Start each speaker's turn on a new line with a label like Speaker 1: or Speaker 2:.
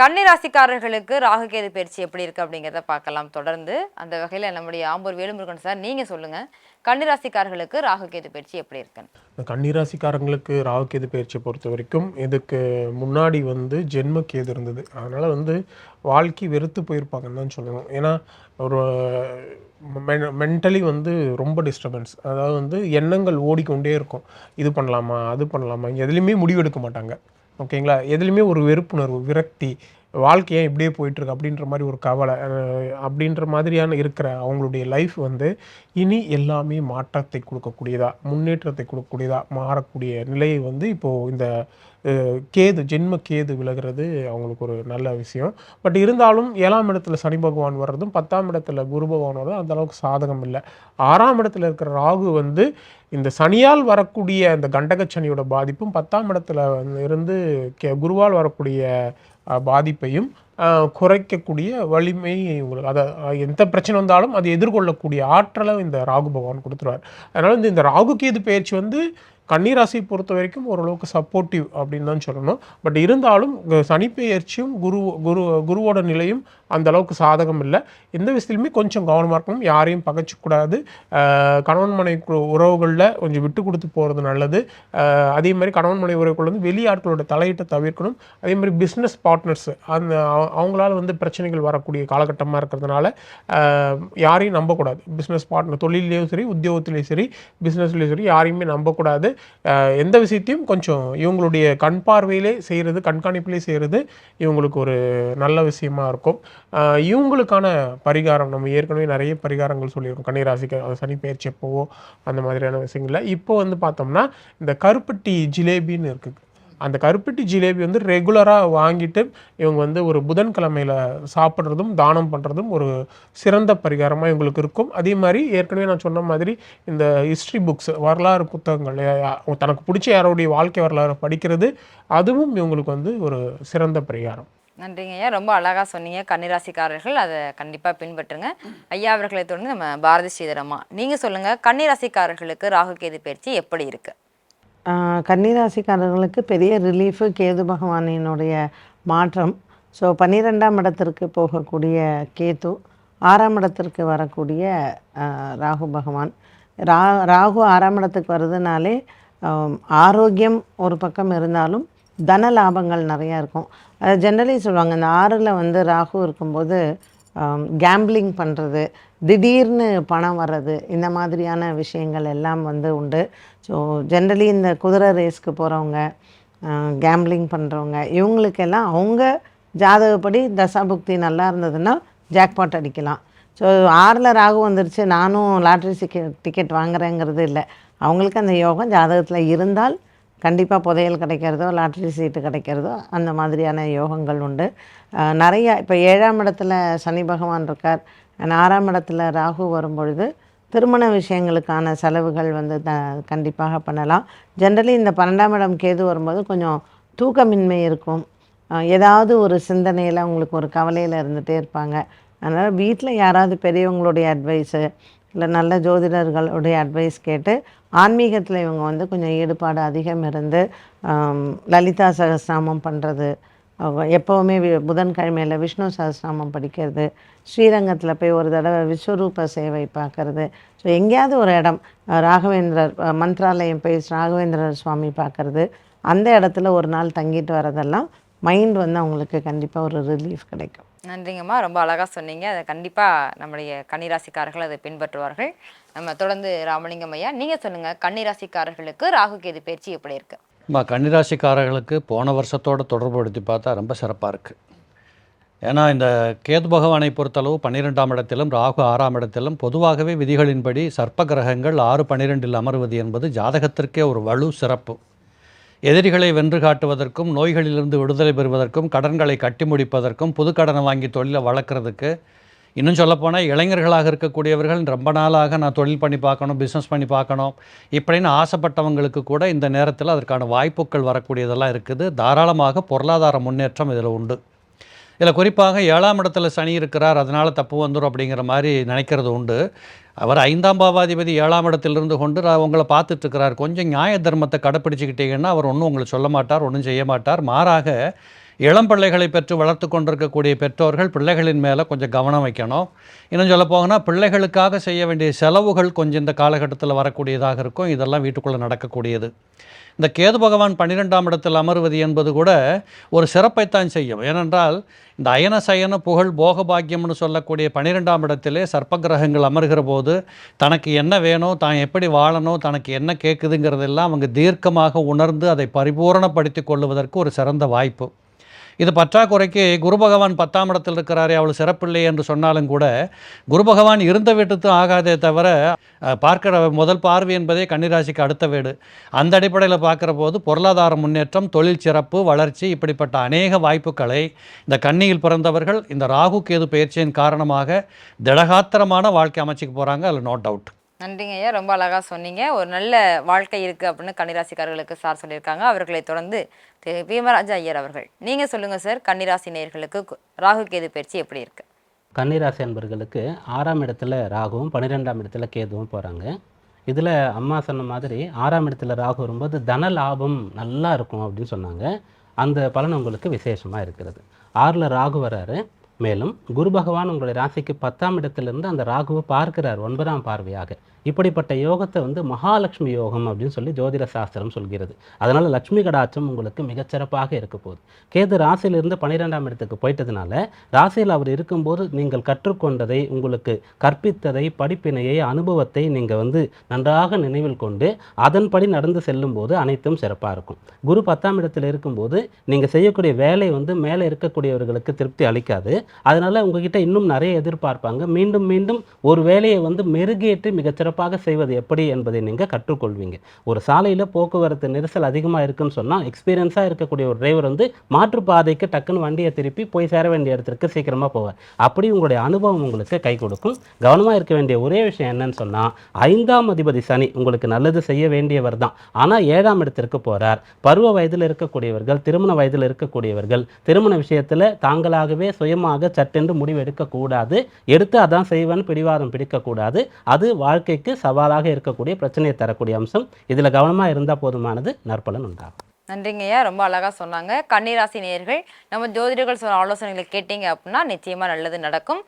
Speaker 1: கன்னிராசிக்காரர்களுக்கு ராகு கேது பயிற்சி எப்படி இருக்கு அப்படிங்கிறத பார்க்கலாம். தொடர்ந்து அந்த வகையில் நம்முடைய ஆம்பூர் வேலுமுருகன் சார் நீங்க சொல்லுங்க. கன்னிராசிக்காரர்களுக்கு ராகு கேது பயிற்சி எப்படி இருக்குன்னு.
Speaker 2: கன்னிராசிக்காரங்களுக்கு ராகுகேது பயிற்சியை பொறுத்த வரைக்கும் இதுக்கு முன்னாடி வந்து ஜென்ம கேது இருந்தது. அதனால் வந்து வாழ்க்கை வெறுத்து போயிருப்பாங்கன்னு தான் சொல்லணும். ஏன்னா ஒரு மென்டலி வந்து ரொம்ப டிஸ்டர்பன்ஸ் அதாவது வந்து எண்ணங்கள் ஓடிக்கொண்டே இருக்கும். இது பண்ணலாமா அது பண்ணலாமா எதுலேயுமே முடிவெடுக்க மாட்டாங்க. ஓகேங்களா? எதுலேயுமே ஒரு வெறுப்புணர்வு விரக்தி வாழ்க்கை இப்படியே போயிட்டுருக்கு அப்படின்ற மாதிரி ஒரு கவலை அப்படின்ற மாதிரியான இருக்கிற அவங்களுடைய லைஃப் வந்து இனி எல்லாமே மாற்றத்தை கொடுக்கக்கூடியதா முன்னேற்றத்தை கொடுக்கக்கூடியதா மாறக்கூடிய நிலையை வந்து இப்போது இந்த கேது ஜென்ம கேது விலகிறது அவங்களுக்கு ஒரு நல்ல விஷயம். பட் இருந்தாலும் ஏழாம் இடத்துல சனி பகவான் வர்றதும் பத்தாம் இடத்துல குரு பகவான் வர்றதும் அந்தளவுக்கு சாதகம் இல்லை. ஆறாம் இடத்துல இருக்கிற ராகு வந்து இந்த சனியால் வரக்கூடிய அந்த கண்டக சனியோட பாதிப்பும் பத்தாம் இடத்துல வந்து இருந்து கே குருவால் வரக்கூடிய பாதிப்பையும் குறைக்கக்கூடிய வலிமை உங்களுக்கு அதை எந்த பிரச்சனை வந்தாலும் அதை எதிர்கொள்ளக்கூடிய ஆற்றலை இந்த ராகு பகவான் கொடுத்துருவார். அதனால் இந்த இந்த ராகு கேது பயிற்சி வந்து கன்னிராசியை பொறுத்த வரைக்கும் ஓரளவுக்கு சப்போர்ட்டிவ் அப்படின்னு தான் சொல்லணும். பட் இருந்தாலும் சனிப்பெயர்ச்சியும் குரு குரு குருவோட நிலையும் அந்த அளவுக்கு சாதகம் இல்லை. எந்த விஷயத்துலையுமே கொஞ்சம் கவனமாக இருக்கணும். யாரையும் பகைச்சிக்கூடாது கணவன் மனை உறவுகளில் கொஞ்சம் விட்டு கொடுத்து போகிறது நல்லது. அதே மாதிரி கணவன் மனை உறவுகள் வந்து வெளியாட்களோட தலையிட்ட தவிர்க்கணும். அதே மாதிரி பிஸ்னஸ் பார்ட்னர்ஸ் அந்த அவங்களால வந்து பிரச்சனைகள் வரக்கூடிய காலகட்டமாக இருக்கிறதுனால யாரையும் நம்பக்கூடாது. பிஸ்னஸ் பார்ட்னர் தொழிலையும் சரி உத்தியோகத்திலையும் சரி பிஸ்னஸ்லேயும் சரி யாரையுமே நம்பக்கூடாது. எந்த விஷயத்தையும் கொஞ்சம் இவங்களுடைய கண் பார்வையிலே செய்கிறது கண்காணிப்பிலே செய்கிறது இவங்களுக்கு ஒரு நல்ல விஷயமா இருக்கும். இவங்களுக்கான பரிகாரம் நம்ம ஏற்கனவே நிறைய பரிகாரங்கள் சொல்லியிருக்கோம். கன்னிராசிக்கு அது சனி பயிற்சி எப்போவோ அந்த மாதிரியான விஷயங்கள்ல. இப்போ வந்து பார்த்தோம்னா இந்த கருப்பட்டி ஜிலேபின்னு இருக்குது அந்த கருப்பட்டி ஜிலேபி வந்து ரெகுலராக வாங்கிட்டு இவங்க வந்து ஒரு புதன்கிழமையில் சாப்பிட்றதும் தானம் பண்ணுறதும் ஒரு சிறந்த பரிகாரமாக இவங்களுக்கு இருக்கும். அதே மாதிரி ஏற்கனவே நான் சொன்ன மாதிரி இந்த ஹிஸ்ட்ரி புக்ஸ் வரலாறு புத்தகங்கள் யா- தனக்கு பிடிச்ச யாரோடைய வாழ்க்கை வரலாறு படிக்கிறது அதுவும் இவங்களுக்கு வந்து ஒரு சிறந்த பரிகாரம்.
Speaker 1: நன்றிங்க ஐயா. ரொம்ப அழகாக சொன்னீங்க. கன்னிராசிக்காரர்கள் அதை கண்டிப்பாக பின்பற்றுங்க. ஐயா அவர்களை தொடர்ந்து நம்ம பாரதி ஸ்ரீதரம்மா நீங்கள் சொல்லுங்கள் கன்னிராசிக்காரர்களுக்கு ராகு கேது பயிற்சி எப்படி
Speaker 3: இருக்குது கன்னிராசிக்காரர்களுக்கு பெரிய ரிலீஃபு கேது பகவானினுடைய மாற்றம். ஸோ பன்னிரெண்டாம் இடத்திற்கு போகக்கூடிய கேது ஆறாம் இடத்திற்கு வரக்கூடிய ராகு பகவான். ரா ராகு ஆறாம் இடத்துக்கு வருதுனாலே ஆரோக்கியம் ஒரு பக்கம் இருந்தாலும் தன லாபங்கள் நிறையா இருக்கும். அதை ஜென்ரலி சொல்லுவாங்க இந்த ஆறில் வந்து ராகு இருக்கும்போது கேம்பிளிங் பண்ணுறது திடீர்னு பணம் வர்றது இந்த மாதிரியான விஷயங்கள் எல்லாம் வந்து உண்டு. ஸோ ஜென்ரலி இந்த குதிரை ரேஸ்க்கு போகிறவங்க கேம்பிளிங் பண்ணுறவங்க இவங்களுக்கெல்லாம் அவங்க ஜாதகப்படி தசாபுக்தி நல்லா இருந்ததுன்னா ஜாக்பாட் அடிக்கலாம். ஸோ ஆறில் ராகு வந்துருச்சு நானும் லாட்ரி டிக்கெட் டிக்கெட் வாங்குறேங்கிறது இல்லை. அவங்களுக்கு அந்த யோகம் ஜாதகத்தில் இருந்தால் கண்டிப்பாக புதையல் கிடைக்கிறதோ லாட்ரி சீட்டு கிடைக்கிறதோ அந்த மாதிரியான யோகங்கள் உண்டு. நிறையா இப்போ ஏழாம் இடத்துல சனி பகவான் இருக்கார். ஆறாம் இடத்துல ராகு வரும்பொழுது திருமண விஷயங்களுக்கான செலவுகள் வந்து த கண்டிப்பாக பண்ணலாம். ஜென்ரலி இந்த பன்னெண்டாம் இடம் கேது வரும்போது கொஞ்சம் தூக்கமின்மை இருக்கும். ஏதாவது ஒரு சிந்தனையில் அவங்களுக்கு ஒரு கவலையில் இருந்துகிட்டே இருப்பாங்க. அதனால் வீட்டில் யாராவது பெரியவங்களுடைய அட்வைஸு இல்லை நல்ல ஜோதிடர்களுடைய அட்வைஸ் கேட்டு ஆன்மீகத்தில் இவங்க வந்து கொஞ்சம் ஈடுபாடு அதிகம் இருந்து லலிதா சகசிராமம் பண்ணுறது எப்போவுமே புதன்கிழமையில் விஷ்ணு சகசிராமம் படிக்கிறது ஸ்ரீரங்கத்தில் போய் ஒரு தடவை விஸ்வரூப சேவை பார்க்குறது. ஸோ எங்கேயாவது ஒரு இடம் ராகவேந்திரர் மந்த்ராலயம் போய் ராகவேந்திரர் சுவாமி பார்க்குறது அந்த இடத்துல ஒரு நாள் தங்கிட்டு வரதெல்லாம் மைண்ட் வந்து அவங்களுக்கு கண்டிப்பாக ஒரு ரிலீஃப் கிடைக்கும்.
Speaker 1: நன்றிங்கம்மா. ரொம்ப அழகாக சொன்னீங்க. அதை கண்டிப்பாக நம்முடைய கன்னிராசிக்காரர்கள் அதை பின்பற்றுவார்கள். நம்ம தொடர்ந்து ராமலிங்கம் ஐயா நீங்கள் சொல்லுங்கள் கன்னிராசிக்காரர்களுக்கு ராகு கேது பயிற்சி எப்படி இருக்குது
Speaker 4: அம்மா கன்னிராசிக்காரர்களுக்கு போன வருஷத்தோட தொடர்புபடுத்தி பார்த்தா ரொம்ப சிறப்பாக இருக்குது ஏன்னா இந்த கேது பகவானை பொறுத்தளவு பன்னிரெண்டாம் இடத்திலும் ராகு ஆறாம் இடத்திலும் பொதுவாகவே விதிகளின்படி சர்ப்ப கிரகங்கள் ஆறு பன்னிரெண்டில் அமர்வது என்பது ஜாதகத்திற்கே ஒரு வலு சிறப்பு. எதிரிகளை வென்று காட்டுவதற்கும் நோய்களிலிருந்து விடுதலை பெறுவதற்கும் கடன்களை கட்டி முடிப்பதற்கும் புது கடனை வாங்கி தொழிலை வளர்க்குறதுக்கு இன்னும் சொல்லப்போனால் இளைஞர்களாக இருக்கக்கூடியவர்கள் ரொம்ப நாளாக நான் தொழில் பண்ணி பார்க்கணும் பிஸ்னஸ் பண்ணி பார்க்கணும் இப்படின்னு ஆசைப்பட்டவங்களுக்கு கூட இந்த நேரத்தில் அதற்கான வாய்ப்புகள் வரக்கூடியதெல்லாம் இருக்குது. தாராளமாக பொருளாதார முன்னேற்றம் இதில் உண்டு. இதில் குறிப்பாக ஏழாம் இடத்துல சனி இருக்கிறார் அதனால் தப்பு வந்துடும் அப்படிங்கிற மாதிரி நினைக்கிறது உண்டு. அவர் ஐந்தாம் பாவாதிபதி ஏழாம் இடத்திலிருந்து கொண்டு உங்களை பார்த்துட்ருக்கிறார். கொஞ்சம் நியாய தர்மத்தை கடைப்பிடிச்சிக்கிட்டீங்கன்னா அவர் ஒன்றும் உங்களை சொல்ல மாட்டார் ஒன்றும் செய்ய மாட்டார். மாறாக இளம் பிள்ளைகளை பெற்று வளர்த்து கொண்டிருக்கக்கூடிய பெற்றோர்கள் பிள்ளைகளின் மேலே கொஞ்சம் கவனம் வைக்கணும். இன்னும் சொல்ல போங்கன்னா பிள்ளைகளுக்காக செய்ய வேண்டிய செலவுகள் கொஞ்சம் இந்த காலகட்டத்தில் வரக்கூடியதாக இருக்கும். இதெல்லாம் வீட்டுக்குள்ளே நடக்கக்கூடியது. இந்த கேது பகவான் பன்னிரெண்டாம் இடத்தில் அமர்வது என்பது கூட ஒரு சிறப்பைத்தான் செய்யும். ஏனென்றால் இந்த அயன சயன புகழ் போகபாக்கியம்னு சொல்லக்கூடிய பன்னிரெண்டாம் இடத்திலே சர்ப்ப கிரகங்கள் அமர்கிற போது தனக்கு என்ன வேணும் தான் எப்படி வாழணும் தனக்கு என்ன கேட்குதுங்கிறதெல்லாம் அவங்க தீர்க்கமாக உணர்ந்து அதை பரிபூரணப்படுத்தி கொள்வதற்கு ஒரு சிறந்த வாய்ப்பு. இது பற்றாக்குறைக்கு குரு பகவான் பத்தாம் இடத்தில் இருக்கிறாரே அவள் சிறப்பில்லை என்று சொன்னாலும் கூட குரு பகவான் இருந்த வீட்டுக்கும் ஆகாதே தவிர பார்க்கிற முதல் பார்வை என்பதே கன்னிராசிக்கு அடுத்த வீடு. அந்த அடிப்படையில் பார்க்குற போது பொருளாதார முன்னேற்றம் தொழில் சிறப்பு வளர்ச்சி இப்படிப்பட்ட அநேக வாய்ப்புகளை இந்த கன்னியில் பிறந்தவர்கள் இந்த ராகு கேது பயிற்சியின் காரணமாக திடகாத்திரமான வாழ்க்கை அமைச்சுக்கு போகிறாங்க அதில் நோ டவுட்
Speaker 1: நன்றிங்க ஐயா. ரொம்ப அழகாக சொன்னீங்க. ஒரு நல்ல வாழ்க்கை இருக்குது அப்படின்னு கன்னிராசிக்காரர்களுக்கு சார் சொல்லியிருக்காங்க. அவர்களை தொடர்ந்து திரு. பீமராஜா ஐயர் அவர்கள். நீங்கள் சொல்லுங்கள் சார் கன்னிராசி நேயர்களுக்கு ராகு கேது பயிற்சி எப்படி இருக்கு?
Speaker 5: கன்னிராசி அன்பர்களுக்கு ஆறாம் இடத்துல ராகுவும் பன்னிரெண்டாம் இடத்துல கேதுவும் போகிறாங்க இதில் அம்மா சொன்ன மாதிரி ஆறாம் இடத்துல ராகு வரும்போது தன லாபம் நல்லா இருக்கும் அப்படின்னு சொன்னாங்க. அந்த பலன் உங்களுக்கு விசேஷமாக இருக்கிறது. ஆறில் ராகு வராரு. மேலும் குரு பகவான் உங்களுடைய ராசிக்கு பத்தாம் இடத்திலிருந்து அந்த ராகுவை பார்க்கிறார் ஒன்பதாம் பார்வையாக. இப்படிப்பட்ட யோகத்தை வந்து மகாலட்சுமி யோகம் அப்படின்னு சொல்லி ஜோதிட சாஸ்திரம் சொல்கிறது. அதனால் லட்சுமி கடாட்சம் உங்களுக்கு மிகச்சிறப்பாக இருக்க போகுது. கேது ராசியிலிருந்து பன்னிரெண்டாம் இடத்துக்கு போயிட்டதுனால ராசியில் அவர் இருக்கும்போது நீங்கள் கற்றுக்கொண்டதை உங்களுக்கு கற்பித்ததை படிப்பினையை அனுபவத்தை நீங்கள் வந்து நன்றாக நினைவில் கொண்டு அதன்படி நடந்து செல்லும்போது அனைத்தும் சிறப்பாக இருக்கும். குரு பத்தாம் இடத்தில் இருக்கும்போது நீங்கள் செய்யக்கூடிய வேலை வந்து மேலே இருக்கக்கூடியவர்களுக்கு திருப்தி அளிக்காது. அதனால் உங்ககிட்ட இன்னும் நிறைய எதிர்பார்ப்பாங்க. மீண்டும் மீண்டும் ஒரு வேலையை வந்து மெருகேற்றி சிறப்பாக செய்வது எப்படி என்பதை நீங்கள் கற்றுக்கொள்வீங்க. ஒரு சாலையில் போக்குவரத்து நெரிசல் அதிகமாக இருக்குன்னு சொன்னால் எக்ஸ்பீரியன்ஸாக இருக்கக்கூடிய ஒரு டிரைவர் வந்து மாற்றுப்பாதைக்கு டக்குன்னு வண்டியை திருப்பி போய் சேர வேண்டிய இடத்திற்கு சீக்கிரமாக போவார். அப்படி உங்களுடைய அனுபவம் உங்களுக்கு கை கொடுக்கும். கவனமாக இருக்க வேண்டிய ஒரே விஷயம் என்னன்னு சொன்னால் ஐந்தாம் அதிபதி சனி உங்களுக்கு நல்லது செய்ய வேண்டியவர் தான். ஆனால் ஏழாம் இடத்திற்கு போகிறார் பருவ வயதில் இருக்கக்கூடியவர்கள் திருமண வயதில் இருக்கக்கூடியவர்கள் திருமண விஷயத்தில் தாங்களாகவே சுயமாக சட்டென்று முடிவு எடுக்கக்கூடாது எடுத்து அதான் செய்வன் பிடிவாதம் பிடிக்கக்கூடாது. அது வாழ்க்கைக்கு சவாலாக இருக்கக்கூடிய பிரச்சனையை தரக்கூடிய அம்சம் இதில் கவனமாக இருந்தால் போதுமானது நற்பலன் உண்டாகும்.
Speaker 1: நன்றிங்க ஐயா ரொம்ப அழகா சொன்னாங்க. கன்னிராசி நேர்கள் நம்ம ஜோதிடர்கள் சொன்ன ஆலோசனைகளை கேட்டீங்க அப்படின்னா நிச்சயமா நல்லது நடக்கும்.